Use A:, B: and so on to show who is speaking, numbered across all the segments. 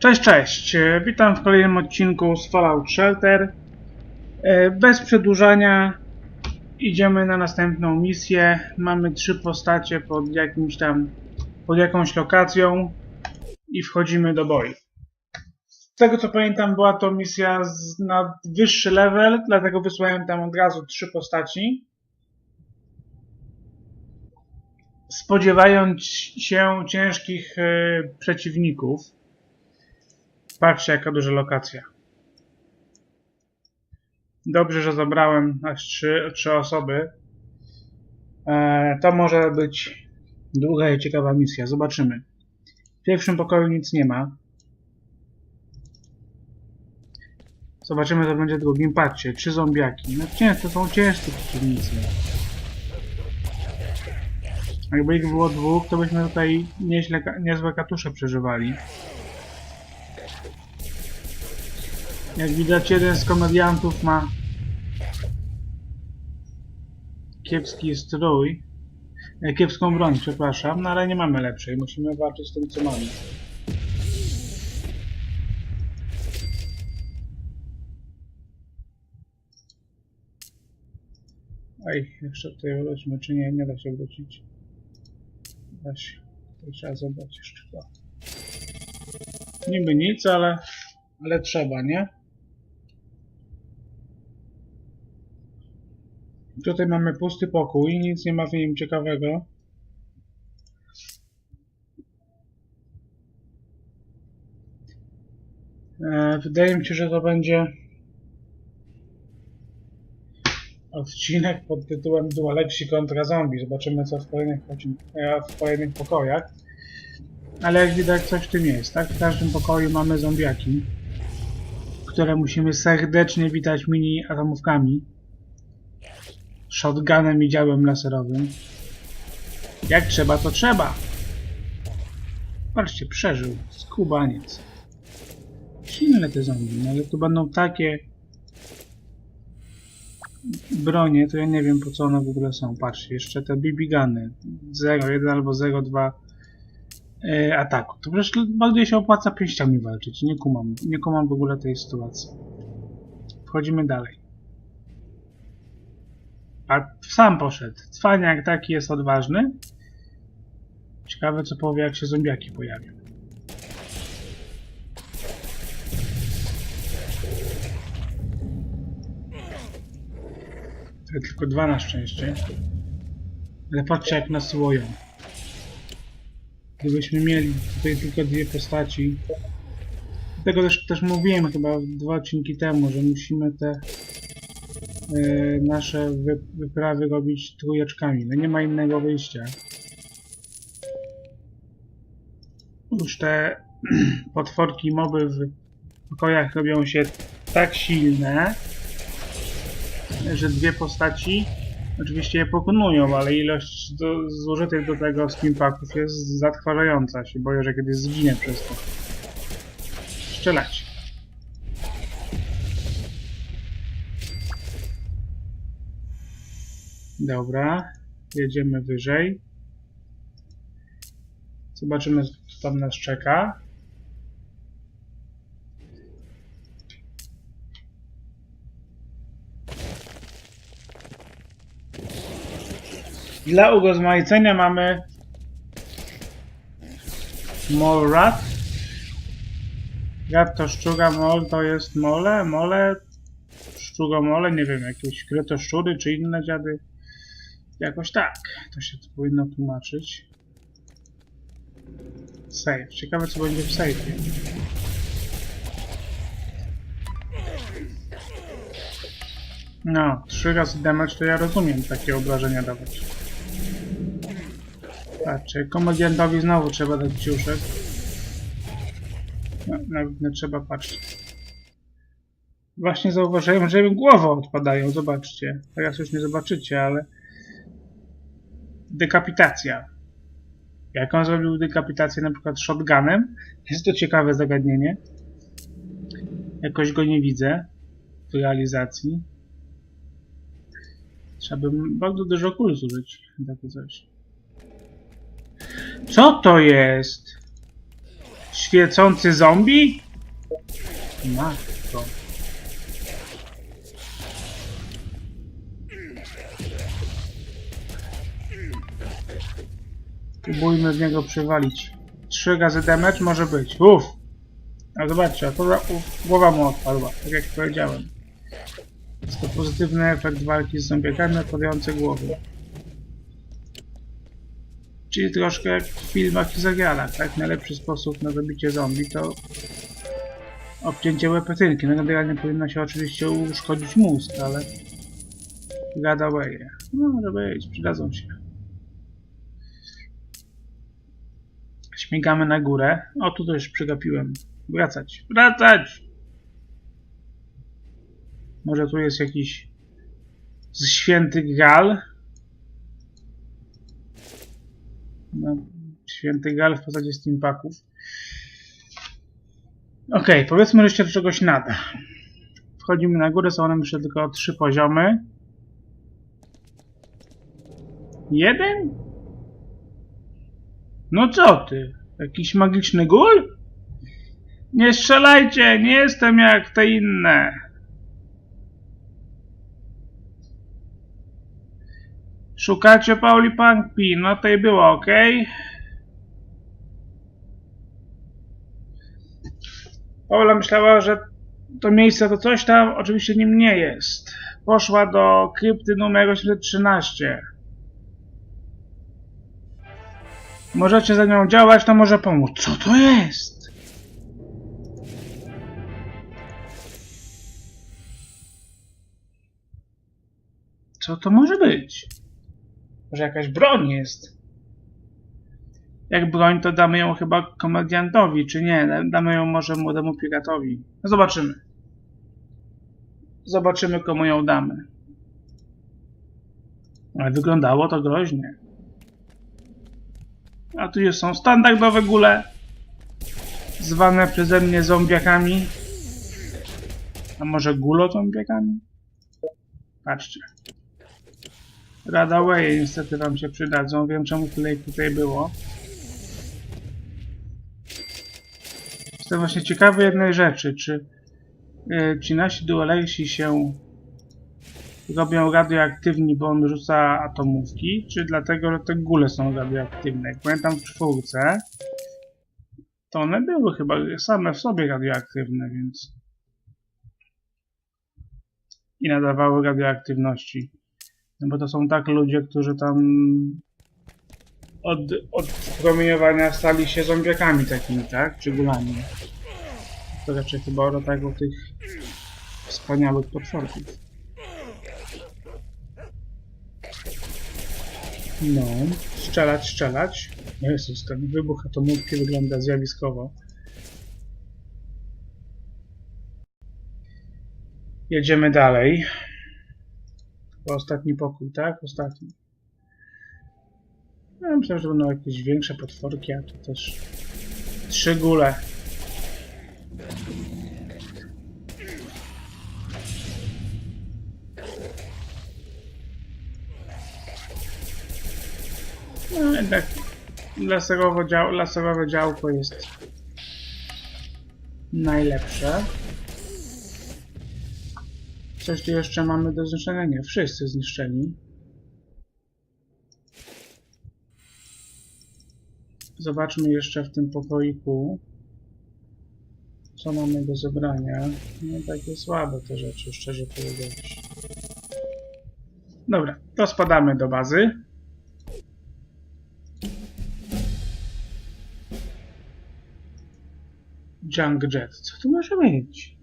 A: Cześć, cześć. E, Witam w kolejnym odcinku z Fallout Shelter. E, Bez przedłużania idziemy na następną misję. Mamy trzy postacie pod jakimś tam, pod jakąś lokacją i wchodzimy do boju. Z tego co pamiętam była to misja na wyższy level, dlatego wysłałem tam od razu trzy postaci. Spodziewając się ciężkich e, przeciwników. Patrzcie, jaka duża lokacja. Dobrze, że zabrałem aż trzy, trzy osoby. E, to może być długa i ciekawa misja. Zobaczymy. W pierwszym pokoju nic nie ma. Zobaczymy, co będzie w drugim. Patrzcie, trzy zombiaki. No nie, to są ciężkie przeciwnicy. Jakby ich było dwóch, to byśmy tutaj nieźle, niezłe katusze przeżywali. Jak widać, jeden z komediantów ma kiepski strój, e, kiepską broń, przepraszam, no ale nie mamy lepszej, musimy walczyć z tym, co mamy. Ej, jeszcze tutaj wróćmy, czy nie, nie da się wrócić. Da się, trzeba zobaczyć jeszcze to. Niby nic, ale, ale trzeba, nie? Tutaj mamy pusty pokój, nic nie ma w nim ciekawego. E, wydaje mi się, że to będzie odcinek pod tytułem Dualexi kontra zombie. Zobaczymy co w kolejnych, e, w kolejnych pokojach. Ale jak widać coś w tym jest, tak? W każdym pokoju mamy zombiaki, które musimy serdecznie witać mini atomówkami shotgunem i działem laserowym. Jak trzeba, to trzeba. Patrzcie, przeżył. Skubaniec. Silne te zombie, no ale tu będą takie bronie, to ja nie wiem po co one w ogóle są. Patrzcie, jeszcze te BB guny. 0,1 albo 0,2 e, ataku. To przecież bardziej się opłaca pięściami walczyć. Nie kumam. Nie kumam w ogóle tej sytuacji. Wchodzimy dalej. A sam poszedł. Cwaniak taki jest odważny. Ciekawe co powie jak się zombiaki pojawią. Tylko dwa na szczęście. Ale patrzcie jak nas łoją. Gdybyśmy mieli tutaj tylko dwie postaci. Dlatego też, też mówiłem chyba dwa odcinki temu, że musimy te nasze wy, wyprawy robić trójeczkami. No nie ma innego wyjścia. Już te potworki moby w pokojach robią się tak silne, że dwie postaci oczywiście je pokonują, ale ilość do, zużytych do tego spimpaków jest zatrważająca. Się boję, że kiedyś zginę przez to. Strzelać. Dobra, jedziemy wyżej. Zobaczymy, co tam nas czeka. Dla urozmaicenia mamy Molrat. Rat to szczura, mol to jest mole, mole, szczuro mole, nie wiem, jakieś kretoszczury czy inne dziady. Jakoś tak, to się powinno tłumaczyć. Save. Ciekawe co będzie w save'ie. No, trzy razy damage to ja rozumiem takie obrażenia dawać. Patrzcie, komediantowi znowu trzeba dać ciuszek. No, nawet nie trzeba patrzeć. Właśnie zauważyłem, że mi głowy odpadają, zobaczcie. Teraz już nie zobaczycie, ale... Dekapitacja. Jak on zrobił dekapitację na przykład shotgunem? Jest to ciekawe zagadnienie. Jakoś go nie widzę w realizacji. Trzeba by bardzo dużo kul zużyć. Takie coś. Co to jest? Świecący zombie? Matko. Próbujmy w niego przywalić. Trzy gazy damage może być. Uff! A zobaczcie, głowa mu odpadła, tak jak powiedziałem. Jest to pozytywny efekt walki z zombiekami odpadające głowy. Czyli troszkę jak w filmach i serialach, tak? Najlepszy sposób na zabicie zombie to obcięcie łepetynki. No generalnie powinno się oczywiście uszkodzić mózg, ale gada away. No może być, przydadzą się. Śmigamy na górę. O, tu już przegapiłem. Wracać. Wracać! Może tu jest jakiś święty Gal? No, święty Gal w postaci steampaków. Okej, powiedzmy, że się do czegoś nada. Wchodzimy na górę, są nam jeszcze tylko trzy poziomy. Jeden? No co ty? Jakiś magiczny gól? Nie strzelajcie, nie jestem jak te inne. Szukacie Pauli Punkpi, no to było, ok? Paula myślała, że to miejsce to coś tam, oczywiście nim nie jest. Poszła do krypty numer 813. Możecie za nią działać, to może pomóc. Co to jest? Co to może być? Może jakaś broń jest? Jak broń, to damy ją chyba komediantowi, czy nie? Damy ją może młodemu piratowi. No zobaczymy. Zobaczymy, komu ją damy. Ale wyglądało to groźnie. A tu już są standardowe gule, zwane przeze mnie zombiakami. A może gulozombiakami? Patrzcie. Radawaye niestety wam się przydadzą. Wiem czemu tyle tutaj było. Jestem właśnie ciekawy jednej rzeczy, czy yy, ci nasi duelexi się robią radioaktywni, bo on rzuca atomówki, czy dlatego, że te gule są radioaktywne. Jak pamiętam w czwórce, to one były chyba same w sobie radioaktywne, więc i nadawały radioaktywności. No bo to są tak ludzie, którzy tam od, od promieniowania stali się zombiakami takimi, tak? Czy gulami. To raczej chyba o tych wspaniałych potworków. No, strzelać, strzelać. Jezus, ten wybuch atomówki wygląda zjawiskowo. Jedziemy dalej. To ostatni pokój, tak? Ostatni. Ja myślę, że będą jakieś większe potworki, a tu też trzy góle. No jednak laserowo dział, laserowe działko jest najlepsze. Coś tu jeszcze mamy do zniszczenia? Nie, wszyscy zniszczeni. Zobaczmy jeszcze w tym pokoiku, co mamy do zebrania. No takie słabe te rzeczy, szczerze powiedziawszy. Dobra, to spadamy do bazy. Junk Jet. Co tu może być?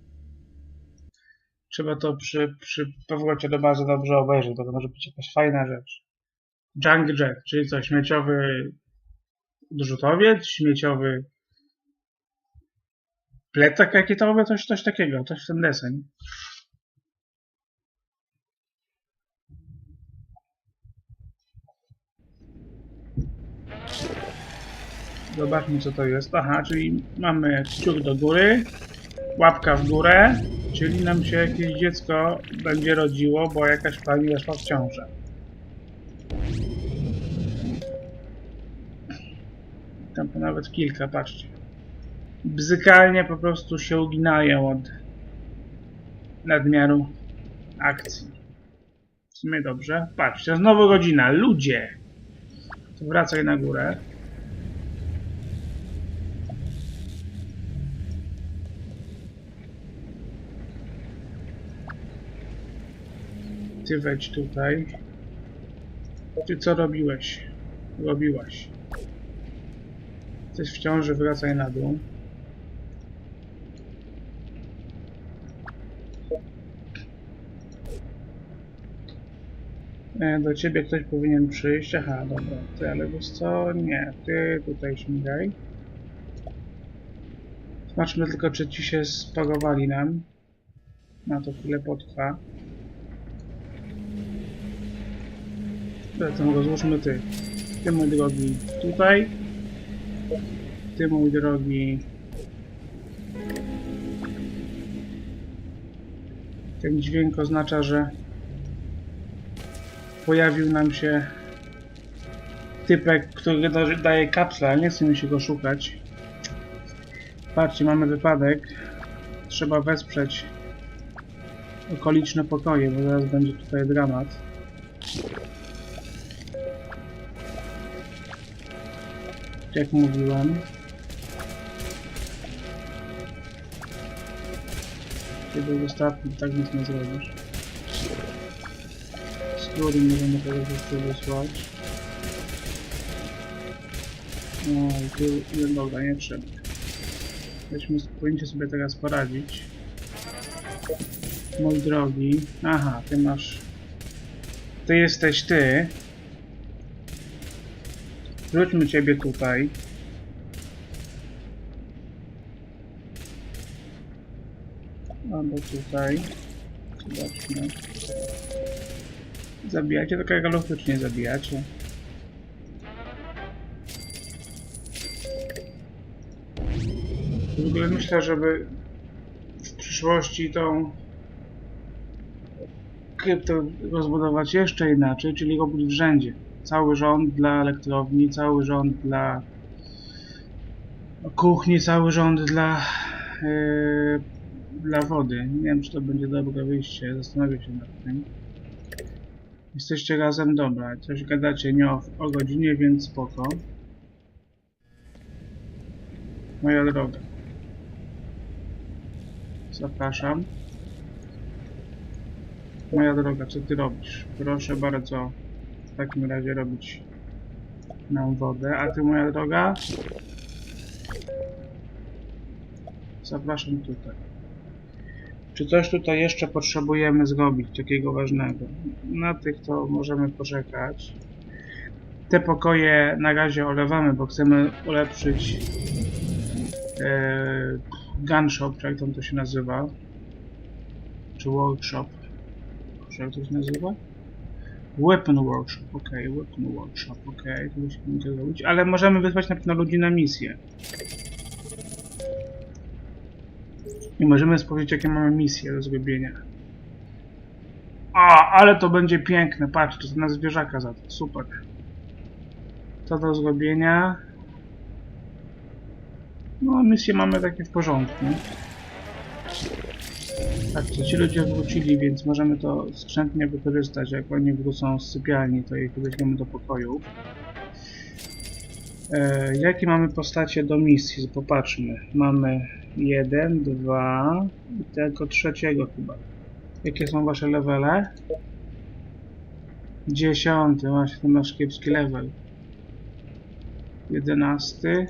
A: Trzeba to przy, przy powrocie do bazy dobrze obejrzeć, bo to może być jakaś fajna rzecz. Junk Jet, czyli co, śmieciowy odrzutowiec, śmieciowy plecak rakietowy, coś, coś takiego, coś w ten deseń. Zobaczmy co to jest. Aha, czyli mamy kciuk do góry, łapka w górę, czyli nam się jakieś dziecko będzie rodziło, bo jakaś pani weszła w ciążę. Tam to nawet kilka, patrzcie. bzykalnie po prostu się uginają od nadmiaru akcji. W sumie dobrze. Patrzcie, znowu godzina. Ludzie! To wracaj na górę. Ty wejdź tutaj. Ty co robiłeś? Robiłaś. Jesteś w ciąży, wracaj na dół. E, Do ciebie ktoś powinien przyjść. Aha, dobra. Ty, ale wiesz co? Nie. Ty tutaj śmigaj. Zobaczmy tylko, czy ci się spagowali nam. Na to chwilę potrwa. Zatem rozłóżmy ty. Ty mój drogi tutaj. Ty mój drogi. Ten dźwięk oznacza, że pojawił nam się typek, który da- daje kapsle, ale nie chce mi się go szukać. Patrzcie, mamy wypadek. Trzeba wesprzeć okoliczne pokoje, bo zaraz będzie tutaj dramat. Jak mówiłem. Kiedy ostatni, tak nic nie zrobisz. Skóry możemy tego jeszcze wysłać. No tu, no dobra, nie trzeba. Weźmy, powinniście sobie teraz poradzić. Mój drogi. Aha, ty masz... Ty jesteś ty. Wróćmy ciebie tutaj. Albo tutaj. Zobaczmy. Zabijacie to kagalowy, czy nie zabijacie? W ogóle myślę, żeby w przyszłości tą kryptę rozbudować jeszcze inaczej, czyli robić w rzędzie. Cały rząd dla elektrowni, cały rząd dla kuchni, cały rząd dla, yy, dla wody. Nie wiem, czy to będzie dobre wyjście, zastanowię się nad tym. Jesteście razem, dobra. Coś gadacie nie o, o godzinie, więc spoko. Moja droga. Zapraszam. Moja droga, co ty robisz? Proszę bardzo w takim razie robić nam wodę. A ty, moja droga? Zapraszam tutaj. Czy coś tutaj jeszcze potrzebujemy zrobić takiego ważnego? Na tych to możemy poczekać. Te pokoje na razie olewamy, bo chcemy ulepszyć e, gun shop, czy jak tam to się nazywa. Czy workshop. Czy jak to się nazywa? Weapon Workshop, ok, Weapon Workshop, ok, to musimy to zrobić, ale możemy wysłać na pewno ludzi na misję. I możemy spojrzeć, jakie mamy misje do zrobienia. A, ale to będzie piękne, patrzcie, to na zwierzaka za to, super. To do zrobienia. No, misje mamy takie w porządku. Patrzcie, ci ludzie wrócili, więc możemy to skrzętnie wykorzystać. Jak oni wrócą z sypialni, to ich weźmiemy do pokoju. E, jakie mamy postacie do misji? Popatrzmy. Mamy jeden, dwa i tego trzeciego chyba. Jakie są wasze levele? Dziesiąty, właśnie to masz kiepski level. Jedenasty.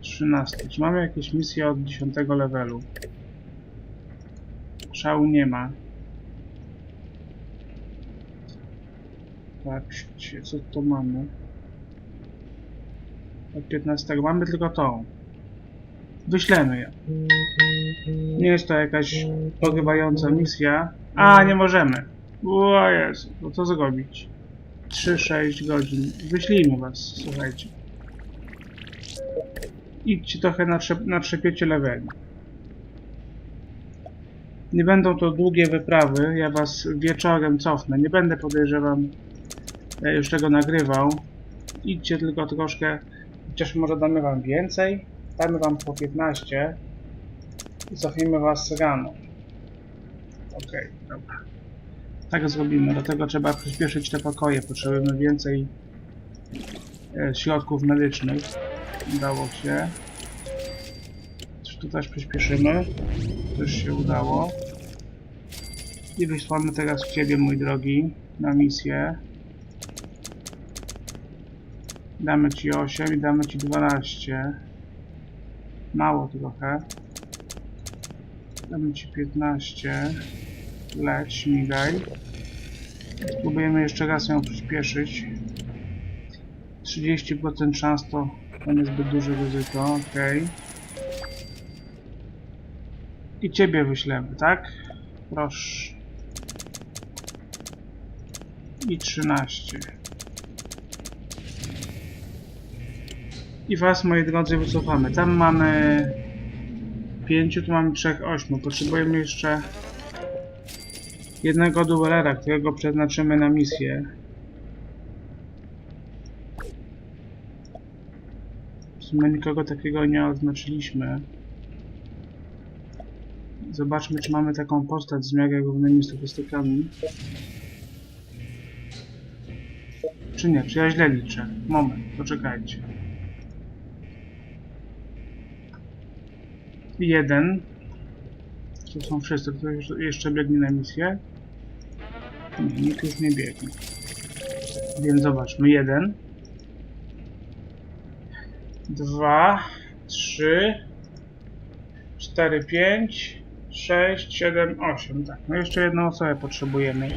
A: Trzynasty. Czy mamy jakieś misje od dziesiątego levelu? Szału nie ma. Patrzcie, co tu mamy. Od 15 mamy tylko tą. Wyślemy ją. Nie jest to jakaś pogrywająca misja. A, nie możemy. O Jezu, no co zrobić? 3-6 godzin. Wyślijmy was, słuchajcie. Idźcie trochę na, trze na trzepiecie leveli. Nie będą to długie wyprawy, ja was wieczorem cofnę. Nie będę podejrzewam e, już tego nagrywał. Idźcie tylko troszkę, chociaż może damy wam więcej. Damy wam po 15 i cofniemy was rano. Okej, dobra. Tak zrobimy, do tego trzeba przyspieszyć te pokoje. Potrzebujemy więcej e, środków medycznych. Udało się. Tu też przyspieszymy? Też się udało. I wysłamy teraz Ciebie, mój drogi, na misję. Damy Ci 8 i damy Ci 12. Mało trochę. Damy Ci 15. Leć, śmigaj. Spróbujemy jeszcze raz ją przyspieszyć. 30% szans to, to niezbyt duże ryzyko, ok. I Ciebie wyślemy, tak? Proszę. I 13. I was, moi drodzy, wycofamy. Tam mamy 5, tu mamy 3, 8. Potrzebujemy jeszcze jednego duelera, którego przeznaczymy na misję. W sumie nikogo takiego nie oznaczyliśmy. Zobaczmy, czy mamy taką postać z mega równymi statystykami. Czy nie? Czy ja źle liczę? Moment, poczekajcie. Jeden. To są wszyscy, kto jeszcze biegnie na misję. Nie, nikt już nie biegnie. Więc zobaczmy. Jeden. Dwa. Trzy. Cztery, pięć. Sześć, siedem, osiem. Tak, no jeszcze jedną osobę potrzebujemy.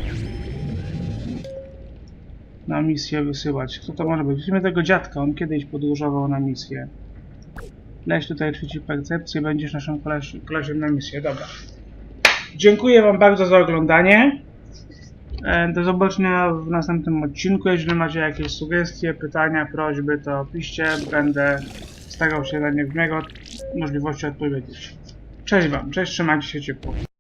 A: Na misję wysyłać. Kto to może być? Weźmy tego dziadka, on kiedyś podróżował na misję. Leś tutaj trzeci percepcję, będziesz naszym kolesiem na misję. Dobra. Dziękuję Wam bardzo za oglądanie. E, Do zobaczenia w następnym odcinku. Jeżeli macie jakieś sugestie, pytania, prośby, to piszcie. Będę starał się na nie w miarę możliwości odpowiedzieć. Cześć Wam, cześć, trzymajcie się ciepło.